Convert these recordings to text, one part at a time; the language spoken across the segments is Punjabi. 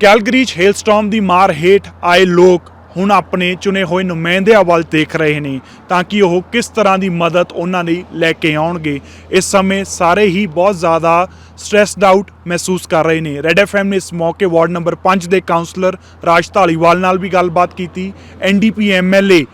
ਕੈਲਗਰੀ 'ਚ ਹੇਲਸਟਾਰਮ ਦੀ ਮਾਰ ਹੇਠ ਆਏ ਲੋਕ ਹੁਣ ਆਪਣੇ ਚੁਣੇ ਹੋਏ ਨੁਮਾਇੰਦਿਆਂ ਵੱਲ ਦੇਖ ਰਹੇ ਨੇ ਤਾਂ ਕਿ ਉਹ ਕਿਸ ਤਰ੍ਹਾਂ ਦੀ ਮਦਦ ਉਹਨਾਂ ਲਈ ਲੈ ਕੇ ਆਉਣਗੇ। ਇਸ ਸਮੇਂ ਸਾਰੇ ਹੀ ਬਹੁਤ ਜ਼ਿਆਦਾ ਸਟ੍ਰੈਸਡ ਆਊਟ ਮਹਿਸੂਸ ਕਰ ਰਹੇ ਨੇ। ਰੈਡ ਐਫਐਮ ਨੇ ਇਸ ਮੌਕੇ ਵਾਰਡ ਨੰਬਰ 5 ਦੇ ਕਾਉਂਸਲਰ ਰਾਜ ਢਾਲੀਵਾਲ ਨਾਲ ਵੀ ਗੱਲਬਾਤ ਕੀਤੀ। ਐਨਡੀਪੀ ਐਮਐਲਏ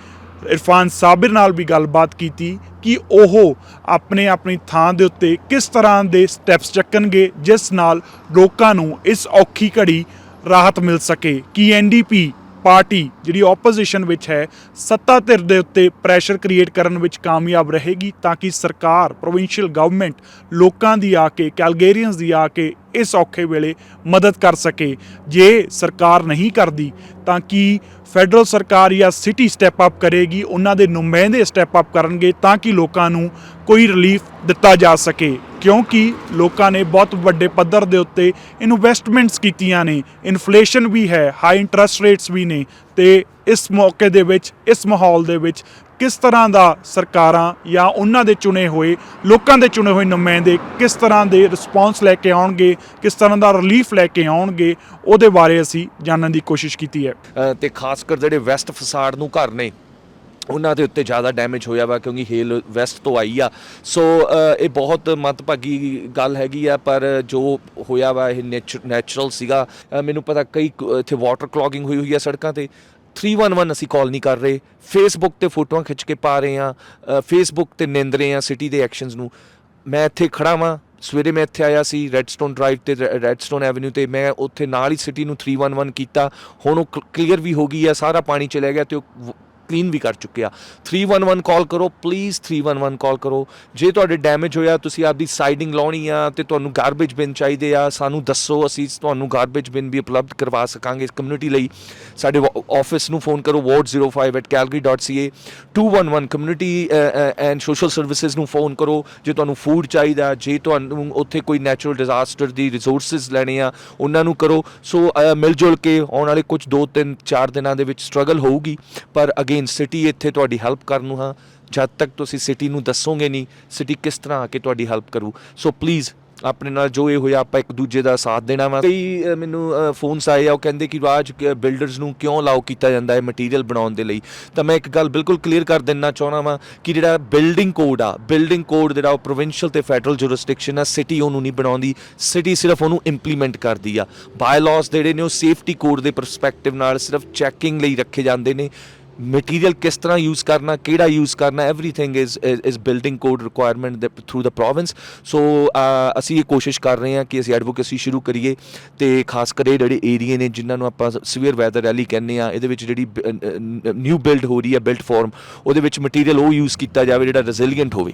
ਇਰਫਾਨ ਸਾਬਿਰ ਨਾਲ ਵੀ ਗੱਲਬਾਤ ਕੀਤੀ ਕਿ ਉਹ ਆਪਣੇ ਆਪਣੀ ਥਾਂ ਦੇ ਉੱਤੇ ਕਿਸ ਤਰ੍ਹਾਂ ਦੇ ਸਟੈਪਸ ਚੱਕਣਗੇ, ਜਿਸ ਨਾਲ ਲੋਕਾਂ ਨੂੰ ਇਸ ਔਖੀ ਘੜੀ ਰਾਹਤ ਮਿਲ ਸਕੇ, ਕਿ ਐਨਡੀਪੀ ਪਾਰਟੀ ਜਿਹੜੀ ਆਪੋਜੀਸ਼ਨ ਵਿੱਚ ਹੈ, ਸੱਤਾ ਧਿਰ ਦੇ ਉੱਤੇ ਪ੍ਰੈਸ਼ਰ ਕ੍ਰੀਏਟ ਕਰਨ ਵਿੱਚ ਕਾਮਯਾਬ ਰਹੇਗੀ ਤਾਂ ਕਿ ਸਰਕਾਰ ਪ੍ਰੋਵਿੰਸ਼ੀਅਲ ਗਵਰਨਮੈਂਟ ਲੋਕਾਂ ਦੀ ਆ ਕੇ ਕੈਲਗੇਰੀਅਨਸ ਦੀ ਆ ਕੇ ਇਸ ਔਖੇ ਵੇਲੇ ਮਦਦ ਕਰ ਸਕੇ। ਜੇ ਸਰਕਾਰ ਨਹੀਂ ਕਰਦੀ, ਤਾਂ ਕਿ ਫੈਡਰਲ ਸਰਕਾਰ ਜਾਂ ਸਿਟੀ ਸਟੈਪ ਅਪ ਕਰੇਗੀ? ਉਹਨਾਂ ਦੇ ਨੁਮਾਇੰਦੇ ਸਟੈਪ ਅਪ ਕਰਨਗੇ ਤਾਂ ਕਿ ਲੋਕਾਂ ਨੂੰ ਕੋਈ ਰਿਲੀਫ ਦਿੱਤਾ ਜਾ ਸਕੇ। ਕਿਉਂਕਿ ਲੋਕਾਂ ਨੇ ਬਹੁਤ ਵੱਡੇ ਪੱਧਰ ਦੇ ਉੱਤੇ ਇਨਵੈਸਟਮੈਂਟਸ ਕੀਤੀਆਂ ਨੇ। ਇਨਫਲੇਸ਼ਨ ਵੀ ਹੈ ਹਾਈ ਇੰਟਰਸਟ ਰੇਟਸ ਵੀ ਨੇ ਤੇ ਇਸ ਮੌਕੇ ਦੇ ਵਿੱਚ ਇਸ ਮਾਹੌਲ ਦੇ ਵਿੱਚ ਕਿਸ ਤਰ੍ਹਾਂ ਦਾ ਸਰਕਾਰਾਂ ਜਾਂ ਉਹਨਾਂ ਦੇ ਚੁਣੇ ਹੋਏ ਲੋਕਾਂ ਦੇ ਚੁਣੇ ਹੋਏ ਨੁਮਾਇੰਦੇ ਕਿਸ ਤਰ੍ਹਾਂ ਦੇ ਰਿਸਪੌਂਸ ਲੈ ਕੇ ਆਉਣਗੇ ਕਿਸ ਤਰ੍ਹਾਂ ਦਾ ਰਿਲੀਫ ਲੈ ਕੇ ਆਉਣਗੇ ਉਹਦੇ ਬਾਰੇ ਅਸੀਂ ਜਾਣਨ ਦੀ ਕੋਸ਼ਿਸ਼ ਕੀਤੀ ਹੈ। ਅ, ਤੇ ਖਾਸ ਕਰ ਜਿਹੜੇ ਵੈਸਟ ਫਸਾਡ ਨੂੰ ਘਰ ਨੇ ਉਹਨਾਂ ਦੇ ਉੱਤੇ ਜ਼ਿਆਦਾ ਡੈਮੇਜ ਹੋਇਆ ਵਾ ਕਿਉਂਕਿ ਹੇਲ ਵੈਸਟ ਤੋਂ ਆਈ ਆ। ਸੋ ਇਹ ਬਹੁਤ ਮੰਦਭਾਗੀ ਗੱਲ ਹੈਗੀ ਆ ਪਰ ਜੋ ਹੋਇਆ ਵਾ ਇਹ ਨੈਚੁਰਲ ਸੀਗਾ। ਮੈਨੂੰ ਪਤਾ ਕਈ ਇੱਥੇ ਵਾਟਰ ਕਲੌਗਿੰਗ ਹੋਈ ਹੋਈ ਆ ਸੜਕਾਂ ਤੇ। 311 ਅਸੀਂ ਕਾਲ ਨਹੀਂ ਕਰ ਰਹੇ। ਫੇਸਬੁੱਕ ਤੇ ਫੋਟੋਆਂ ਖਿੱਚ ਕੇ ਪਾ ਰਹੇ ਆ ਫੇਸਬੁੱਕ ਤੇ ਨਿੰਦ ਰਹੇ ਆ ਸਿਟੀ ਦੇ ਐਕਸ਼ਨਸ ਨੂੰ। ਮੈਂ ਇੱਥੇ ਖੜਾ ਵਾਂ। ਸਵੇਰੇ ਮੈਂ ਇੱਥੇ ਆਇਆ ਸੀ ਰੈਡਸਟੋਨ ਡਰਾਈਵ ਤੇ ਰੈਡਸਟੋਨ ਐਵਨਿਊ ਤੇ। ਮੈਂ ਉੱਥੇ ਨਾਲ ਹੀ ਸਿਟੀ ਨੂੰ 311 ਕੀਤਾ। ਹੁਣ ਉਹ ਕਲੀਅਰ ਵੀ ਹੋ ਗਈ ਆ, ਸਾਰਾ ਪਾਣੀ ਚਲੇ ਗਿਆ ਤੇ ਉਹ ਕਲੀਨ ਵੀ ਕਰ ਚੁੱਕੇ ਆ। 311 ਕਾਲ ਕਰੋ ਪਲੀਜ਼ 311 ਕਾਲ ਕਰੋ। ਜੇ ਤੁਹਾਡੇ ਡੈਮੇਜ ਹੋਇਆ, ਤੁਸੀਂ ਆਪਦੀ ਸਾਈਡਿੰਗ ਲਾਉਣੀ ਆ ਤੇ ਤੁਹਾਨੂੰ ਗਾਰਬੇਜ ਬਿਨ ਚਾਹੀਦੇ ਆ, ਸਾਨੂੰ ਦੱਸੋ, ਅਸੀਂ ਤੁਹਾਨੂੰ ਗਾਰਬੇਜ ਬਿਨ ਵੀ ਉਪਲਬਧ ਕਰਵਾ ਸਕਾਂਗੇ ਇਸ ਕਮਿਊਨਿਟੀ ਲਈ। ਸਾਡੇ ਆਫਿਸ ਨੂੰ ਫੋਨ ਕਰੋ ward05@calgary.ca 211 community and social services ਨੂੰ ਫੋਨ ਕਰੋ। ਜੇ ਤੁਹਾਨੂੰ ਫੂਡ ਚਾਹੀਦਾ, ਜੇ ਤੁਹਾਨੂੰ ਉੱਥੇ ਕੋਈ ਨੈਚੁਰਲ ਡਿਜ਼ਾਸਟਰ ਦੀ ਰਿਸੋਰਸਸ ਲੈਣੇ ਆ, ਉਹਨਾਂ ਨੂੰ ਕਰੋ। ਸੋ ਮਿਲ ਜੁਲ ਕੇ ਆਉਣ ਵਾਲੇ ਕੁਝ 2 3 4 ਦਿਨਾਂ ਦੇ ਵਿੱਚ ਸਟਰਗਲ ਹੋਊਗੀ, ਪਰ ਅਗੇਨ ਸਿਟੀ ਇੱਥੇ ਤੁਹਾਡੀ ਹੈਲਪ ਕਰਨ ਨੂੰ ਹਾਂ ਜਦ ਤੱਕ ਤੁਸੀਂ ਸਿਟੀ ਨੂੰ ਦੱਸੋਗੇ ਨਹੀਂ ਸਿਟੀ ਕਿਸ ਤਰ੍ਹਾਂ ਆ ਕੇ ਤੁਹਾਡੀ ਹੈਲਪ ਕਰੂ? ਸੋ ਪਲੀਜ਼ ਆਪਣੇ ਨਾਲ ਜੋ ਇਹ ਹੋਇਆ ਆਪਾਂ ਇੱਕ ਦੂਜੇ ਦਾ ਸਾਥ ਦੇਣਾ ਵਾ। ਕਈ ਅ, ਮੈਨੂੰ ਫੋਨਸ ਆਏ ਆ ਉਹ ਕਹਿੰਦੇ ਕਿ ਰਾਜ ਬਿਲਡਰਸ ਨੂੰ ਕਿਉਂ ਅਲਾਉ ਕੀਤਾ ਜਾਂਦਾ ਹੈ ਮਟੀਰੀਅਲ ਬਣਾਉਣ ਦੇ ਲਈ? ਤਾਂ ਮੈਂ ਇੱਕ ਗੱਲ ਬਿਲਕੁਲ ਕਲੀਅਰ ਕਰ ਦੇਣਾ ਚਾਹਣਾ ਵਾਂ ਕਿ ਜਿਹੜਾ ਬਿਲਡਿੰਗ ਕੋਡ ਆ ਬਿਲਡਿੰਗ ਕੋਡ ਜਿਹੜਾ ਉਹ ਪ੍ਰੋਵਿੰਸ਼ੀਅਲ ਤੇ ਫੈਡਰਲ ਜੁਰਿਸਡਿਕਸ਼ਨ ਆ ਸਿਟੀ ਉਹਨੂੰ ਨਹੀਂ ਬਣਾਉਂਦੀ। ਸਿਟੀ ਸਿਰਫ ਉਹਨੂੰ ਇੰਪਲੀਮੈਂਟ ਕਰਦੀ ਆ। ਬਾਇਲਾਸ ਜਿਹੜੇ ਨੇ ਉਹ ਸੇਫਟੀ ਕੋਡ ਦੇ ਪਰਸਪੈਕਟਿਵ ਨਾਲ ਸਿਰਫ ਚੈਕਿੰਗ ਲਈ ਰੱਖੇ ਜਾਂਦੇ ਨੇ। ਮਟੀਰੀਅਲ ਕਿਸ ਤਰ੍ਹਾਂ ਯੂਜ਼ ਕਰਨਾ, ਕਿਹੜਾ ਯੂਜ਼ ਕਰਨਾ everything is is building code requirement through the province so ਅਸੀਂ ਇਹ ਕੋਸ਼ਿਸ਼ ਕਰ ਰਹੇ ਹਾਂ ਕਿ ਅਸੀਂ ਐਡਵੋਕੇਸੀ ਸ਼ੁਰੂ ਕਰੀਏ ਤੇ ਖਾਸ ਕਰ ਇਹ ਜਿਹੜੇ ਏਰੀਏ ਨੇ ਜਿਨ੍ਹਾਂ ਨੂੰ ਆਪਾਂ ਸੀਵੀਅਰ ਵੈਦਰ ਰੈਲੀ ਕਹਿੰਦੇ ਆ ਇਹਦੇ ਵਿੱਚ ਜਿਹੜੀ ਨਿਊ ਬਿਲਡ ਹੋ ਰਹੀ ਹੈ ਬਿਲਟ ਫਾਰਮ ਉਹਦੇ ਵਿੱਚ ਮਟੀਰੀਅਲ ਉਹ ਯੂਜ਼ ਕੀਤਾ ਜਾਵੇ ਜਿਹੜਾ ਰੈਜ਼ਿਲੀਐਂਟ ਹੋਵੇ।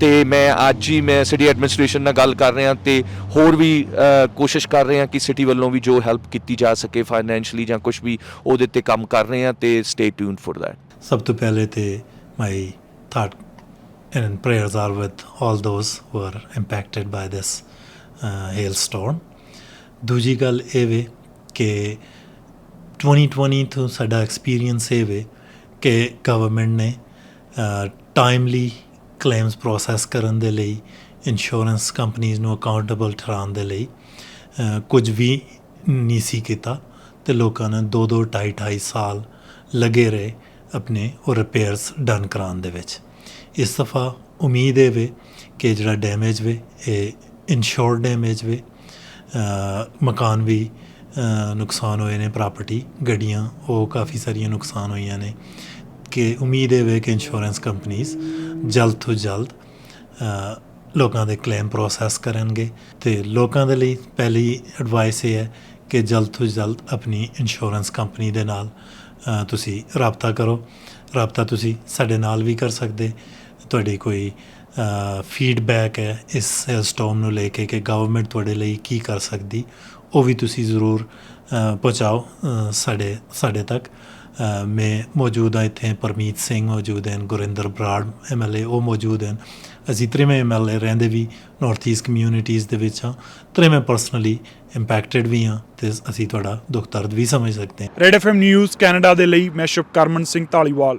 ਤੇ ਮੈਂ ਅੱਜ ਹੀ ਮੈਂ ਸਿਟੀ ਐਡਮਿਨਿਸਟ੍ਰੇਸ਼ਨ ਨਾਲ ਗੱਲ ਕਰ ਰਿਹਾ ਤੇ ਹੋਰ ਵੀ ਕੋਸ਼ਿਸ਼ ਕਰ ਰਹੇ ਹਾਂ ਕਿ ਸਿਟੀ ਵੱਲੋਂ ਵੀ ਜੋ ਹੈਲਪ ਕੀਤੀ ਜਾ ਸਕੇ ਫਾਈਨੈਂਸ਼ਲੀ ਜਾਂ ਕੁਝ ਵੀ ਉਹਦੇ ਤੇ ਕੰਮ ਕਰ ਰਹੇ ਹਾਂ ਤੇ ਸਟੇ ਟਿਊਨਡ for that? ਸਭ ਤੋਂ ਪਹਿਲੇ ਤੇ my thought and prayers are with all those who are impacted by this uh, hailstorm. ਦੂਜੀ ਗੱਲ ਇਹ ਵੇ ਕਿ 2020 ਤੋਂ ਸਾਡਾ ਐਕਸਪੀਰੀਅੰਸ ਇਹ ਵੇ ਕਿ ਗਵਰਨਮੈਂਟ ਨੇ ਟਾਈਮਲੀ ਕਲੇਮਸ ਪ੍ਰੋਸੈਸ ਕਰਨ ਦੇ ਲਈ ਇੰਸ਼ੋਰੈਂਸ ਕੰਪਨੀਆਂ ਨੂੰ ਅਕਾਊਂਟੇਬਲ ਠਹਿਰਾਉਣ ਦੇ ਲਈ ਕੁਝ ਵੀ ਨਹੀਂ ਸੀ ਕੀਤਾ ਤੇ ਲੋਕਾਂ ਨੇ 2-2 2.5 ਸਾਲ ਲੱਗੇ ਰਹੇ ਆਪਣੇ ਉਹ ਰਿਪੇਅਰਸ ਡਨ ਕਰਾਉਣ ਦੇ ਵਿੱਚ। ਇਸ ਦਫਾ ਉਮੀਦ ਹੈ ਵੇ ਕਿ ਜਿਹੜਾ ਡੈਮੇਜ ਵੇ, ਇਹ ਇਨਸ਼ੋਰ ਡੈਮੇਜ ਵੇ ਮਕਾਨ ਵੀ ਨੁਕਸਾਨ ਹੋਏ ਨੇ ਪ੍ਰਾਪਰਟੀ ਗੱਡੀਆਂ, ਉਹ ਕਾਫੀ ਸਾਰੀਆਂ ਨੁਕਸਾਨ ਹੋਈਆਂ ਨੇ ਕਿ ਉਮੀਦ ਹੈ ਵੇ ਕਿ ਇੰਸ਼ੋਰੈਂਸ ਕੰਪਨੀਆਂ ਜਲਦ ਤੋਂ ਜਲਦ ਲੋਕਾਂ ਦੇ ਕਲੇਮ ਪ੍ਰੋਸੈਸ ਕਰਨਗੇ ਤੇ ਲੋਕਾਂ ਦੇ ਲਈ ਪਹਿਲੀ ਐਡਵਾਈਸ ਇਹ ਹੈ ਕਿ ਜਲਦ ਤੋਂ ਜਲਦ ਆਪਣੀ ਇੰਸ਼ੋਰੈਂਸ ਕੰਪਨੀ ਦੇ ਨਾਲ ਤੁਸੀਂ ਰਾਬਤਾ ਕਰੋ। ਰਾਬਤਾ ਤੁਸੀਂ ਸਾਡੇ ਨਾਲ ਵੀ ਕਰ ਸਕਦੇ। ਤੁਹਾਡੀ ਕੋਈ ਫੀਡਬੈਕ ਹੈ ਇਸ ਸਟੋਮ ਨੂੰ ਲੈ ਕੇ ਕਿ ਗਵਰਨਮੈਂਟ ਤੁਹਾਡੇ ਲਈ ਕੀ ਕਰ ਸਕਦੀ, ਉਹ ਵੀ ਤੁਸੀਂ ਜ਼ਰੂਰ ਪਹੁੰਚਾਓ ਸਾਡੇ ਸਾਡੇ ਤੱਕ। ਅ, ਮੈਂ ਮੌਜੂਦ ਹਾਂ ਇੱਥੇ ਪਰਮੀਤ ਸਿੰਘ ਮੌਜੂਦ ਹਨ ਗੁਰਿੰਦਰ ਬਰਾੜ ਐਮਐਲਏ ਉਹ ਮੌਜੂਦ ਹਨ। ਅਸੀਂ ਤ੍ਰਿਵੇਂ ਐਮਐਲਏ ਰਹਿੰਦੇ ਵੀ ਨਾਰਥ ਈਸਟ ਕਮਿਊਨਿਟੀਜ਼ ਦੇ ਵਿੱਚ ਹਾਂ। ਤ੍ਰਿਵੇਂ ਪਰਸਨਲੀ ਇੰਪੈਕਟਡ ਵੀ ਹਾਂ ਤੇ ਅਸੀਂ ਤੁਹਾਡਾ ਦੁੱਖ ਦਰਦ ਵੀ ਸਮਝ ਸਕਦੇ ਹਾਂ। ਰੈਡ ਐਫਐਮ ਨਿਊਜ਼ ਕੈਨੇਡਾ ਦੇ ਲਈ ਮੈਂ ਸ਼ੁਭਕਰਮਨ ਸਿੰਘ ਢਾਲੀਵਾਲ